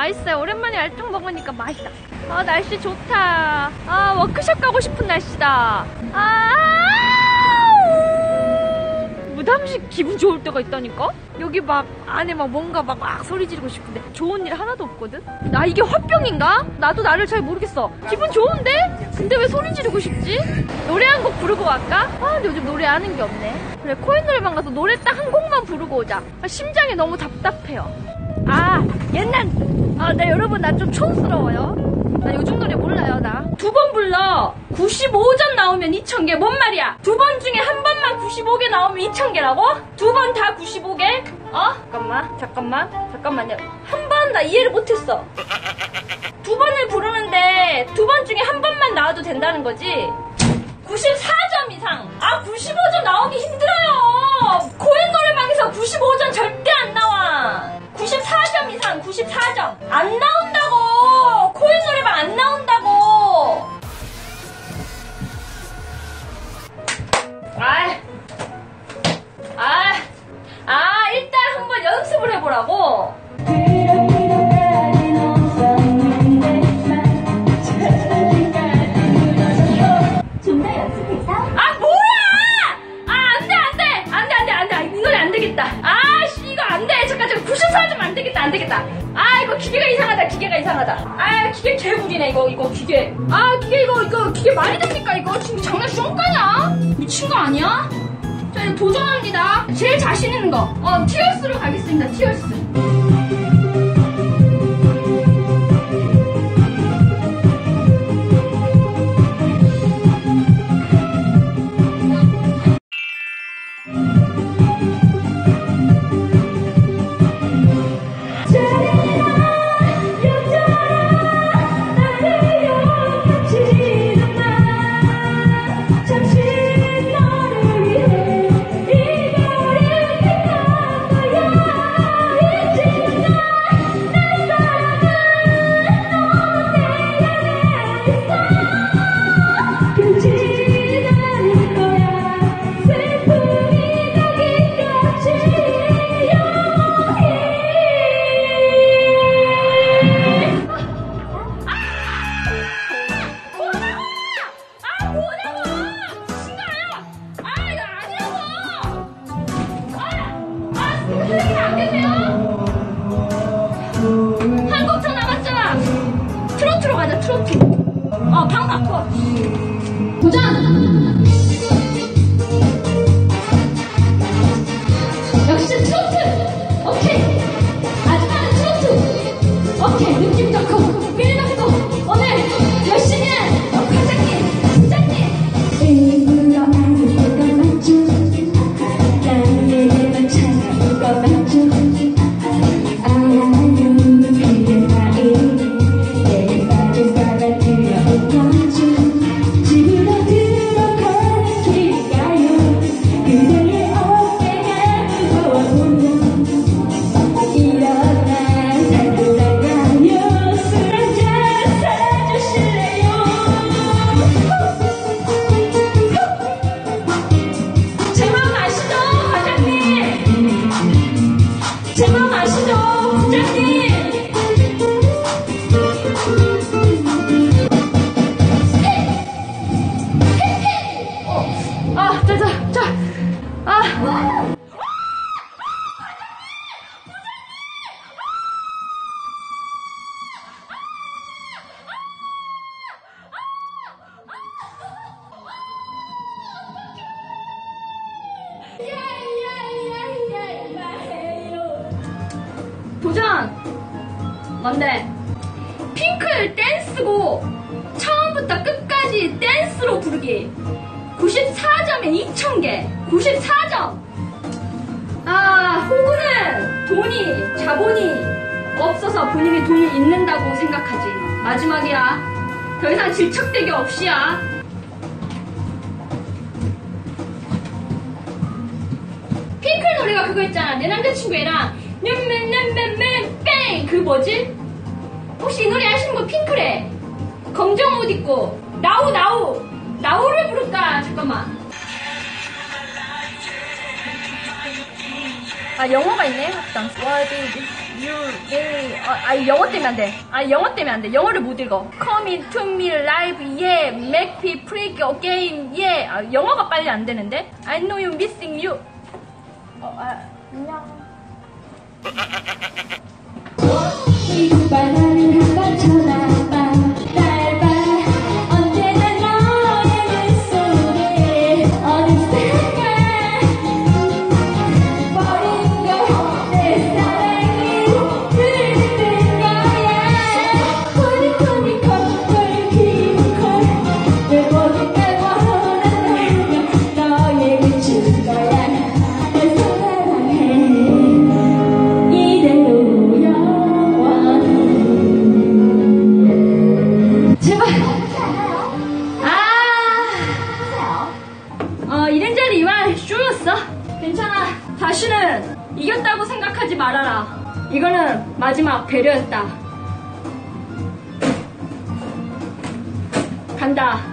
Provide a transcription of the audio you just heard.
맛있어요. 오랜만에 알탕 먹으니까 맛있다. 아, 날씨 좋다. 아, 워크숍 가고 싶은 날씨다. 아, 무담식 기분 좋을 때가 있다니까? 여기 막 안에 막 뭔가 막, 막 소리 지르고 싶은데 좋은 일 하나도 없거든? 나 이게 화병인가? 나도 나를 잘 모르겠어. 기분 좋은데? 근데 왜 소리 지르고 싶지? 노래 한 곡 부르고 갈까? 아, 근데 요즘 노래 아는 게 없네. 그래, 코인 노래방 가서 노래 딱 한 곡만 부르고 오자. 아, 심장이 너무 답답해요. 아, 옛날, 아, 나 여러분, 나 좀 촌스러워요. 나 요즘 노래 몰라요, 나. 두 번 불러. 95점 나오면 2,000개. 뭔 말이야? 두 번 중에 한 번만 95개 나오면 2,000개라고? 두 번 다 95개? 어? 잠깐만, 잠깐만, 잠깐만요. 한 번 나 이해를 못했어. 두 번을 부르는데 두 번 중에 한 번만 나와도 된다는 거지? 94점 이상. 아, 95점 나오기 힘들어 안 되겠다. 아 이거 기계가 이상하다 기계가 이상하다. 아 기계 개구리네 이거 이거 기계. 아 기계 이거 이거 기계 말이 됩니까 이거 지금 장난 숑까냐? 미친 거 아니야? 자 이제 도전합니다. 제일 자신 있는 거. 어 티어스로 가겠습니다 티어스. 트로트! 어방 바꿔! 도전! 도전! 뭔데? 핑클 댄스고 처음부터 끝까지 댄스로 부르기. 94점에 2,000개. 94점! 아 호구는 돈이 자본이 없어서 본인이 돈이 있는다고 생각하지. 마지막이야. 더 이상 질척대기 없이야. 핑클 노래가 그거 있잖아. 내 남자친구 애랑 냠맨냠맨맨 뺑 그 뭐지? 혹시 이 노래 아시는 분 핑클해 검정 옷 입고 나우 나우 나우를 부를까 잠깐만 아 영어가 있네 합당. What did you really? 아, 아 영어 때문에 안 돼. 아 영어 때문에 안 돼. 영어를 못 읽어. Coming to me live, yeah. Make me freak again, yeah. 아, 영어가 빨리 안 되는데. I know you missing you. 어, 아, 안녕. 이바람이 한번 쳐다봐 다시는 이겼다고 생각하지 말아라. 이거는 마지막 배려였다. 간다